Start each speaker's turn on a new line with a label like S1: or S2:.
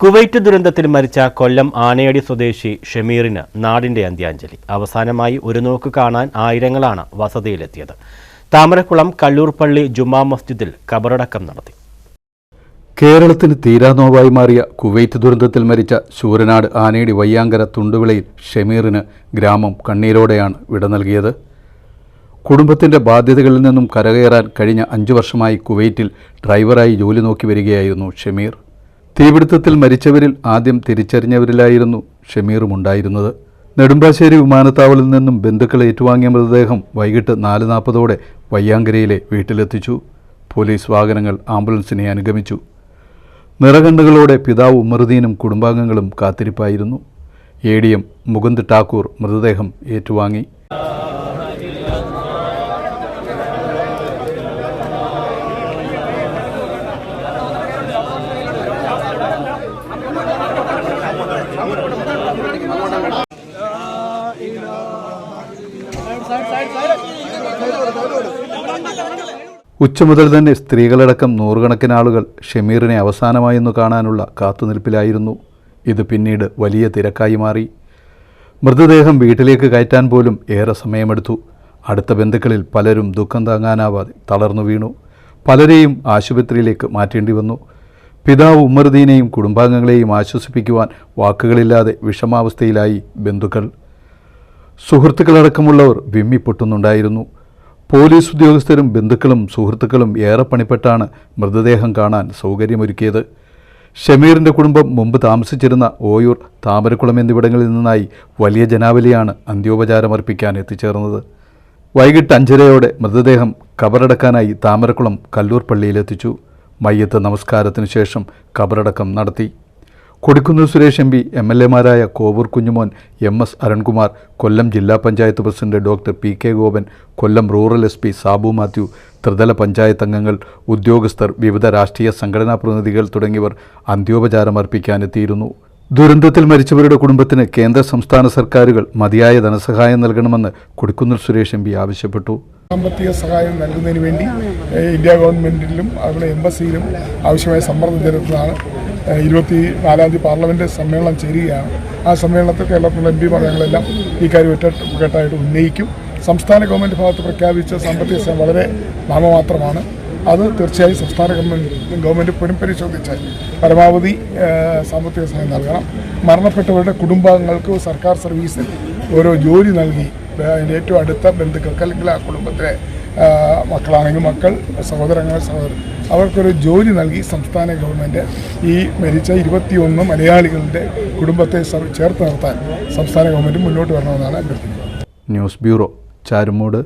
S1: Kuwait ദുരന്തത്തിൽ മരിച്ച കൊല്ലം ആനയടി സ്വദേശി ഷമീറിന് നാടിന്റെ അന്ത്യാഞ്ജലി. അവസാനമായി ഒരു നോക്ക് കാണാൻ ആയിരങ്ങളാണ് വസതിയിലെത്തിയത്. താമരക്കുളം കല്ലൂർപ്പള്ളി ജുമാ മസ്ജിദിൽ കബറടക്കം നടത്തി.
S2: കേരളത്തിന് തീരാനോവായി മാറിയ കുവൈറ്റ് ദുരന്തത്തിൽ മരിച്ച ശൂരനാട് ആനയടി വയ്യാങ്കര തുണ്ടുവിളയിൽ ഷമീറിന് ഗ്രാമം കണ്ണീരോടെയാണ് വിട നൽകിയത്. കുടുംബത്തിന്റെ ബാധ്യതകളിൽ നിന്നും കരകയറാൻ കഴിഞ്ഞ അഞ്ചു വർഷമായി കുവൈറ്റിൽ ഡ്രൈവറായി ജോലി നോക്കി വരികയായിരുന്നു ഷമീർ. തീപിടുത്തത്തിൽ മരിച്ചവരിൽ ആദ്യം തിരിച്ചറിഞ്ഞവരിലായിരുന്നു ഷമീറും ഉണ്ടായിരുന്നത് നെടുമ്പാശ്ശേരി വിമാനത്താവളിൽ നിന്നും ബന്ധുക്കൾ ഏറ്റുവാങ്ങിയ മൃതദേഹം വൈകിട്ട് നാല് നാൽപ്പതോടെ വയ്യാങ്കരയിലെ വീട്ടിലെത്തിച്ചു. പോലീസ് വാഹനങ്ങൾ ആംബുലൻസിനെ അനുഗമിച്ചു. നിറകണ്ണുകളോടെ പിതാവ് ഉമറുദ്ദീനും കുടുംബാംഗങ്ങളും കാത്തിരിപ്പായിരുന്നു. A D M Mukund Thakur മൃതദേഹം ഏറ്റുവാങ്ങി. ഉച്ച മുതൽ തന്നെ സ്ത്രീകളടക്കം നൂറുകണക്കിന് ആളുകൾ ഷമീറിനെ അവസാനമായെന്നു കാണാനുള്ള കാത്തുനിൽപ്പിലായിരുന്നു. ഇത് പിന്നീട് വലിയ തിരക്കായി മാറി. മൃതദേഹം വീട്ടിലേക്ക് കയറ്റാൻ പോലും ഏറെ സമയമെടുത്തു. അടുത്ത ബന്ധുക്കളിൽ പലരും ദുഃഖം താങ്ങാനാവാതെ തളർന്നു വീണു. പലരെയും ആശുപത്രിയിലേക്ക് മാറ്റേണ്ടി വന്നു. പിതാവ് ഉമ്മറുദ്ദീനെയും കുടുംബാംഗങ്ങളെയും ആശ്വസിപ്പിക്കുവാൻ വാക്കുകളില്ലാതെ വിഷമാവസ്ഥയിലായി ബന്ധുക്കൾ. സുഹൃത്തുക്കളടക്കമുള്ളവർ വിമ്മിപ്പൊട്ടുന്നുണ്ടായിരുന്നു പോലീസ് ഉദ്യോഗസ്ഥരും ബന്ധുക്കളും സുഹൃത്തുക്കളും ഏറെ പണിപ്പെട്ടാണ് മൃതദേഹം കാണാൻ സൗകര്യമൊരുക്കിയത്. ഷമീറിന്റെ കുടുംബം മുമ്പ് താമസിച്ചിരുന്ന ഓയൂർ താമരക്കുളം എന്നിവിടങ്ങളിൽ നിന്നായി വലിയ ജനാവലിയാണ് അന്ത്യോപചാരമർപ്പിക്കാൻ എത്തിച്ചേർന്നത്. വൈകിട്ട് അഞ്ചരയോടെ മൃതദേഹം കബറടക്കാനായി താമരക്കുളം കല്ലൂർ പള്ളിയിലെത്തിച്ചു. മയ്യത്ത് നമസ്കാരത്തിനു ശേഷം കബറടക്കം നടത്തി. Kodikunnil Suresh M P M L എമാരായ Kovoor Kunjumon M S Arunkumar Kollam ജില്ലാ panchayat president doctor P K Gopan Kollam rural S P Sabu Mathew ത്രിതല പഞ്ചായത്ത് അംഗങ്ങൾ ഉദ്യോഗസ്ഥർ വിവിധ രാഷ്ട്രീയ സംഘടനാ പ്രതിനിധികൾ തുടങ്ങിയവർ അന്ത്യോപചാരമർപ്പിക്കാനെത്തിയിരുന്നു ദുരന്തത്തിൽ മരിച്ചവരുടെ കുടുംബത്തിന് കേന്ദ്ര സംസ്ഥാന സർക്കാരുകൾ മതിയായ ധനസഹായം നൽകണമെന്ന് കൊടിക്കുന്നിൽ സുരേഷ് എം പി ആവശ്യപ്പെട്ടു.
S3: സാമ്പത്തിക സഹായം നൽകുന്നതിന് വേണ്ടി ഇന്ത്യ ഗവൺമെന്റിലും അതുപോലെ എംബസിയിലും ആവശ്യമായ സമ്മർദ്ദം ചെലുത്തുന്നതാണ് ഇരുപത്തി നാലാം തീയതി പാർലമെന്റ് സമ്മേളനം ചേരുകയാണ്. ആ സമ്മേളനത്തിൽ കേരളത്തിലുള്ള എം പിമാർ ഞങ്ങളെല്ലാം ഈ കാര്യം ഒറ്റക്കെട്ടായിട്ട് ഉന്നയിക്കും. സംസ്ഥാന ഗവൺമെന്റ് ഭാഗത്ത് പ്രഖ്യാപിച്ച സാമ്പത്തിക സഹായം വളരെ നാമമാത്രമാണ്. അത് തീർച്ചയായും സംസ്ഥാന ഗവൺമെന്റ് ഗവൺമെന്റ് പുനഃപരിശോധിച്ച് പരമാവധി സാമ്പത്തിക സഹായം നൽകണം. മരണപ്പെട്ടവരുടെ കുടുംബാംഗങ്ങൾക്ക് സർക്കാർ സർവീസിൽ ഓരോ ജോലി നൽകി. അതിന്റെ ഏറ്റവും അടുത്ത ബന്ധുക്കൾക്ക് അല്ലെങ്കിൽ ആ കുടുംബത്തിലെ മക്കളാണെങ്കിൽ മക്കൾ സഹോദരങ്ങൾ സഹോദരൻ അവർക്കൊരു ജോലി നൽകി സംസ്ഥാന ഗവൺമെന്റ് ഈ മരിച്ച ഇരുപത്തിയൊന്ന് മലയാളികളുടെ കുടുംബത്തെ ചേർത്ത് നിർത്താൻ സംസ്ഥാന ഗവൺമെന്റ് മുന്നോട്ട് വരണമെന്നാണ് അഭ്യർത്ഥിക്കുന്നത്.
S2: News bureau Charummood.